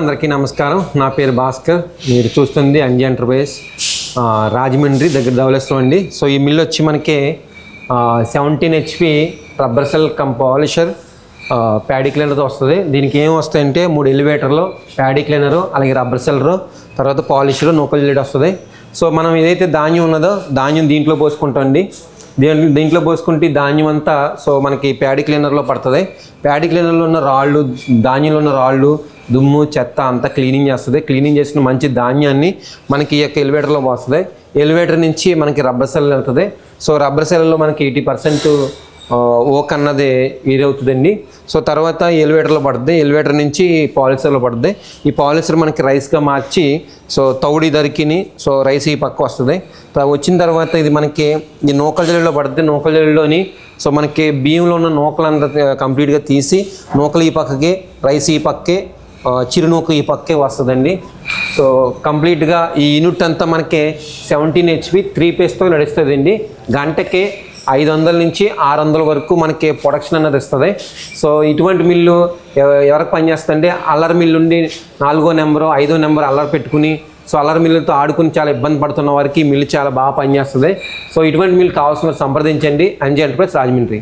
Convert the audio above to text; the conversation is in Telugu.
అందరికీ నమస్కారం. నా పేరు భాస్కర్. మీరు చూస్తుంది అంజీ ఎంటర్ప్రైజ్. రాజమండ్రి దగ్గర ధవలేశ్వరం అండి. సో ఈ మిల్ వచ్చి మనకి seventeen HP rubber sheller cum polisher paddy క్లీనర్తో వస్తుంది. దీనికి ఏం వస్తాయంటే మూడు ఎలివేటర్లు ప్యాడీ క్లీనరు అలాగే రబ్బర్ సెల్లరు తర్వాత పాలిషరు నూకల్ లీడ్ వస్తుంది. సో మనం ఏదైతే ధాన్యం ఉన్నదో ధాన్యం దీంట్లో పోసుకుంటామండి దీని దీంట్లో పోసుకుంటే ధాన్యం అంతా సో మనకి ప్యాడీ క్లీనర్లో పడుతుంది. ప్యాడీ క్లీనర్లో ఉన్న రాళ్ళు ధాన్యంలో ఉన్న రాళ్ళు దుమ్ము చెత్త అంతా క్లీనింగ్ చేస్తుంది. క్లీనింగ్ చేసిన మంచి ధాన్యాన్ని మనకి ఈ యొక్క ఎలివేటర్లో పోస్తుంది. ఎలివేటర్ నుంచి మనకి రబ్బర్ సెల్ వెళ్తుంది. సో రబ్బర్ సెల్లో మనకి ఎయిటీ పర్సెంట్ ఓక్ అన్నది వీరవుతుందండి సో తర్వాత ఎలివేటర్లో పడుతుంది ఎలివేటర్ నుంచి పాలిసర్లో పడుతుంది ఈ పాలిసర్ మనకి రైస్గా మార్చి సో తౌడి దరికిని సో రైస్ ఈ పక్క వస్తుంది. వచ్చిన తర్వాత ఇది మనకి ఈ నూకల జల్లులో పడుతుంది నూకల జల్లులోని సో మనకి బియ్యంలో ఉన్న నూకలంతా కంప్లీట్గా తీసి నూకలు ఈ పక్కకి రైస్ ఈ పక్కే చిరునూకు ఈ పక్కే వస్తుందండి. సో కంప్లీట్గా ఈ యూనిట్ అంతా మనకి సెవెంటీన్ హెచ్పి త్రీ పేస్తో నడుస్తుందండి. గంటకి ఐదు వందల నుంచి ఆరు వందల వరకు మనకి ప్రొడక్షన్ అన్నది ఇస్తుంది సో ఇటువంటి మిల్లు ఎవరికి పనిచేస్తుందంటే అల్లర్ మిల్లు ఉండి నాలుగో నెంబరు ఐదో నెంబర్ అల్లర్ పెట్టుకుని సో అల్లర్ మిల్లుతో ఆడుకుని చాలా ఇబ్బంది పడుతున్న వారికి మిల్లు చాలా బాగా పనిచేస్తుంది. సో ఇటువంటి మిల్లు కావాల్సిన సంప్రదించండి. అంజీ ఎంటర్ప్రైజ్ రాజమండ్రి.